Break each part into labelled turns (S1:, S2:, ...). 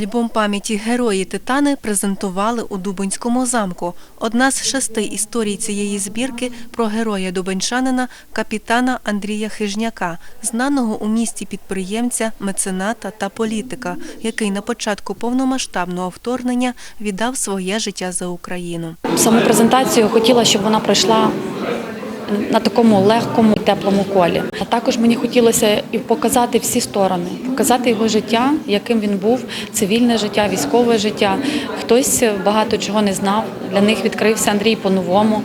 S1: Альбом пам'яті Герої Титани презентували у Дубинському замку. Одна з шести історій цієї збірки про героя дубенчанина капітана Андрія Хижняка, знаного у місті підприємця, мецената та політика, який на початку повномасштабного вторгнення віддав своє життя за Україну.
S2: Саму презентацію хотіла, щоб вона пройшла на такому легкому теплому колі. А також мені хотілося і показати всі сторони, показати його життя, яким він був, цивільне життя, військове життя. Хтось багато чого не знав. Для них відкрився Андрій по-новому.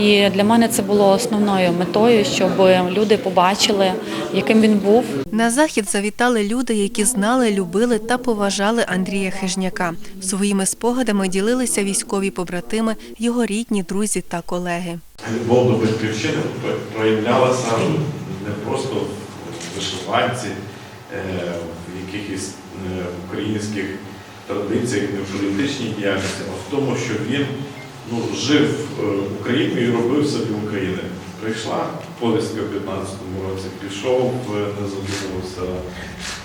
S2: І для мене це було основною метою, щоб люди побачили, яким він був,
S1: На захід завітали люди, які знали, любили та поважали Андрія Хижняка. Своїми спогадами ділилися військові побратими, його рідні, друзі та колеги.
S3: Любов до батьківщини проявлялася не просто в вишиванці, е, в якихось е, українських традиціях, не в політичній діяльності, а в тому, що він ну, жив е, Україною і робив собі України. Прийшла повістка в 15-му році, пішов, не задумався,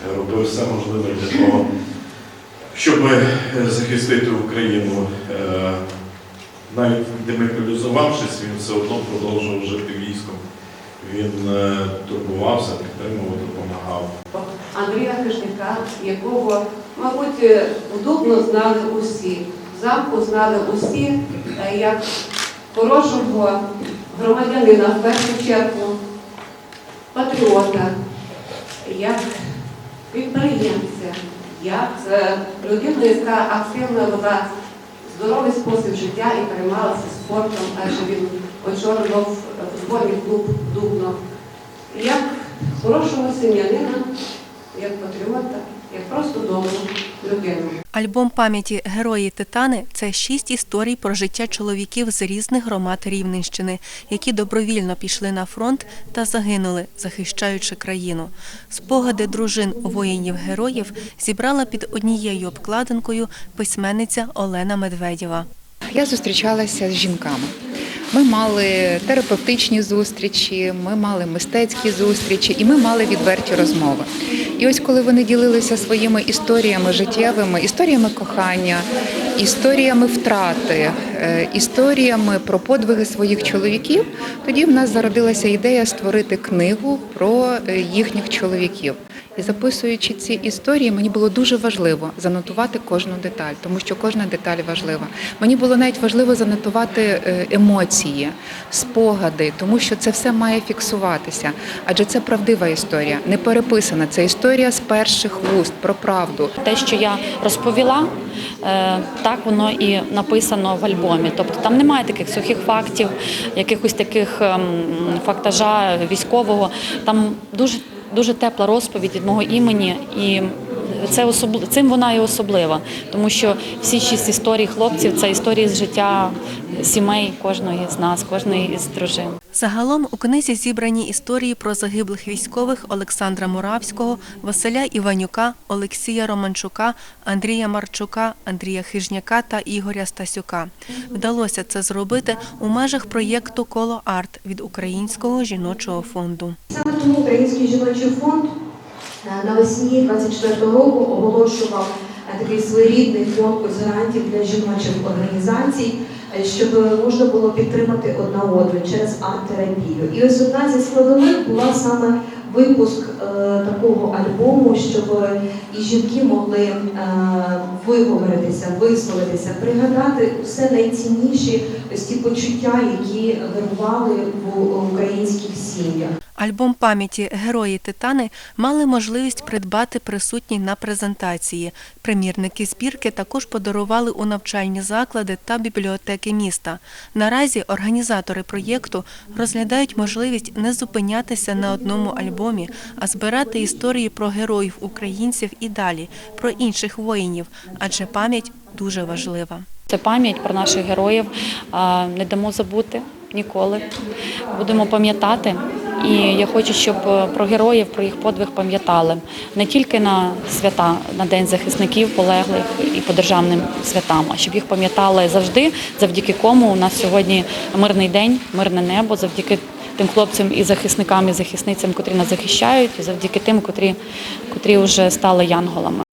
S3: е, робив все можливе для того, щоб захистити Україну. Навіть демобілізувавшись, він все одно продовжував жити військом. Він е, турбувався, підтримував, допомагав.
S4: Андрія Хижняка, якого, мабуть, е, вдобно знали усі. Замку знали усі е, як хорошого громадянина в першу чергу, патріота, як підприємця, як людину, яка активно вела здоровий спосіб життя і переймалася спортом, адже він очолював футбольний клуб Дубно. Як хорошого сім'янина, як патріота, як просто добру людину.
S1: Альбом пам'яті Герої Титани це шість історій про життя чоловіків з різних громад Рівненщини, які добровільно пішли на фронт та загинули, захищаючи країну. Спогади дружин воїнів-героїв зібрала під однією обкладинкою письменниця Олена Медведєва.
S5: Я зустрічалася з жінками. Ми мали терапевтичні зустрічі, ми мали мистецькі зустрічі і ми мали відверті розмови. І ось коли вони ділилися своїми історіями життєвими, історіями кохання, історіями втрати, е, історіями про подвиги своїх чоловіків, тоді в нас зародилася ідея створити книгу про е, їхніх чоловіків. І записуючи ці історії, мені було дуже важливо занотувати кожну деталь, тому що кожна деталь важлива. Мені було навіть важливо занотувати е, емоції, спогади, тому що це все має фіксуватися. Адже це правдива історія, не переписана. Це історія з перших вуст про правду.
S2: те, що я розповіла, е, так воно і написано в альбомі. Тобто там немає таких сухих фактів, якихось таких ем, фактажа військового. Там дуже дуже тепла розповідь від мого імені і. Це особли... цим вона і особлива, тому що всі шість історій хлопців це історії з життя сімей кожної з нас, кожної із дружин.
S1: Загалом у книзі зібрані історії про загиблих військових Олександра Муравського, Василя Іванюка, Олексія Романчука, Андрія Марчука, Андрія Хижняка та Ігоря Стасюка. Вдалося це зробити у межах проєкту Коло Арт від Українського жіночого фонду.
S6: Тому Український жіночий фонд е, навесні 24 року оголошував е, такий своєрідний конкурс грантів для жіночих організацій, е, щоб можна було підтримати одна одну через арт-терапію. І ось одна зі складових була саме випуск такого альбому, щоб і жінки могли виговоритися, висловитися, пригадати все найцінніші ось ті почуття, які вирували в українських сім'ях.
S1: Альбом пам'яті Герої Титани мали можливість придбати присутні на презентації. Примірники збірки також подарували у навчальні заклади та бібліотеки міста. Наразі організатори проєкту розглядають можливість не зупинятися на одному альбомі, а збирати історії про героїв українців і далі, про інших воїнів, адже пам'ять дуже важлива.
S2: Це пам'ять про наших героїв. Не дамо забути ніколи. Будемо пам'ятати. І я хочу, щоб е, про героїв, про їх подвиг пам'ятали не тільки на свята, на День захисників, полеглих і по державним святам, а щоб їх пам'ятали завжди, завдяки кому у нас сьогодні мирний день, мирне небо, завдяки тим хлопцям і захисникам, і захисницям, котрі нас захищають, і завдяки тим, котрі, котрі вже стали янголами.